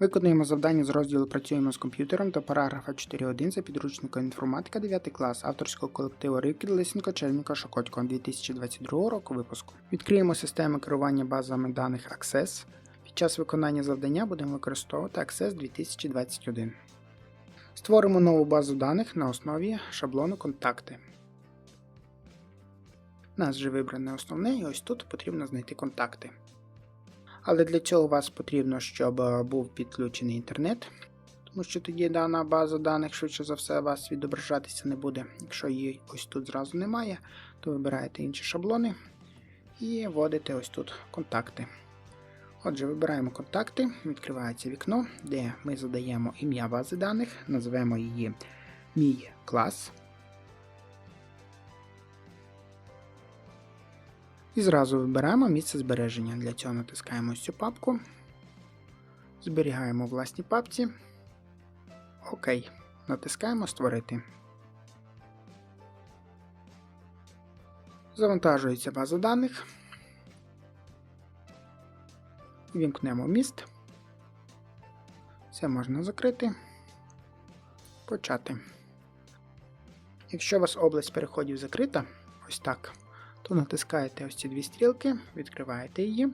Виконуємо завдання з розділу Працюємо з комп'ютером до параграфа 4.1 за підручником інформатика 9 клас авторського колективу Ривкіт Лисенко Чельника Шокотько 2022 року випуску. Відкриємо систему керування базами даних Access. Під час виконання завдання будемо використовувати Access 2021. Створимо нову базу даних на основі шаблону Контакти. У нас вже вибране основне, і ось тут потрібно знайти контакти. Але для цього у вас потрібно, щоб е, був підключений інтернет, тому що тоді дана база даних, швидше за все, у вас відображатися не буде. Якщо її ось тут зразу немає, то вибираєте інші шаблони і вводите ось тут контакти. Отже, вибираємо контакти, відкривається вікно, де ми задаємо ім'я бази даних, називаємо її Мій клас. І зразу вибираємо місце збереження. Для цього натискаємо цю папку. Зберігаємо у власній папці. ОК. Натискаємо Створити. Завантажується база даних. Вімкнемо міст. Це можна закрити. Почати. Якщо у вас область переходів закрита, ось так то натискаєте ось ці дві стрілки, відкриваєте її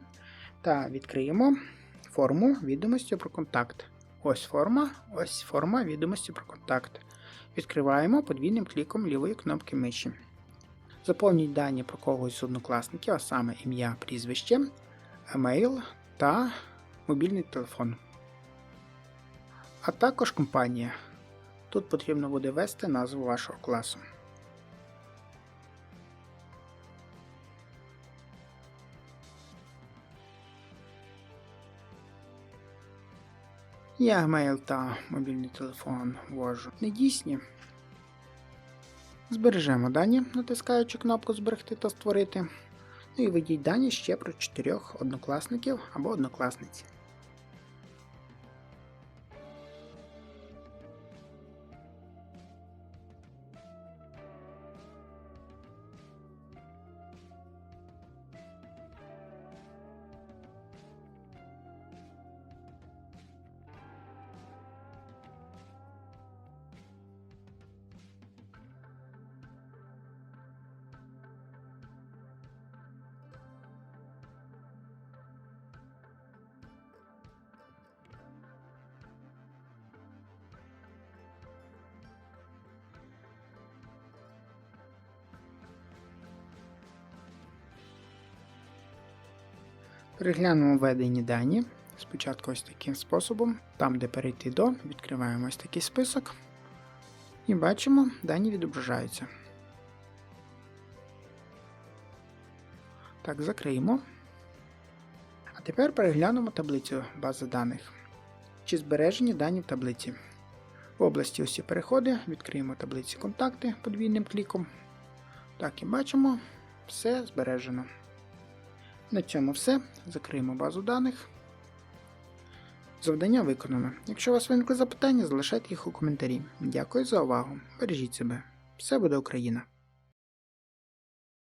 та відкриємо форму відомості про контакт. Ось форма, ось форма відомості про контакт. Відкриваємо подвійним кліком лівої кнопки миші. Заповніть дані про когось з однокласників, а саме ім'я, прізвище, емейл та мобільний телефон. А також компанія. Тут потрібно буде ввести назву вашого класу. Я емейл та мобільний телефон ввожу недійсні. Збережемо дані, натискаючи кнопку Зберегти та створити. Ну і введіть дані ще про чотирьох однокласників або однокласниці. Переглянемо введені дані. Спочатку ось таким способом. Там, де перейти до, відкриваємо ось такий список. І бачимо, дані відображаються. Так, закриємо. А тепер переглянемо таблицю бази даних. Чи збережені дані в таблиці. В області усі переходи відкриємо таблиці контакти подвійним кліком. Так і бачимо, все збережено. На цьому все. Закриємо базу даних. Завдання виконано. Якщо у вас виникли запитання, залишайте їх у коментарі. Дякую за увагу. Бережіть себе. Все буде Україна!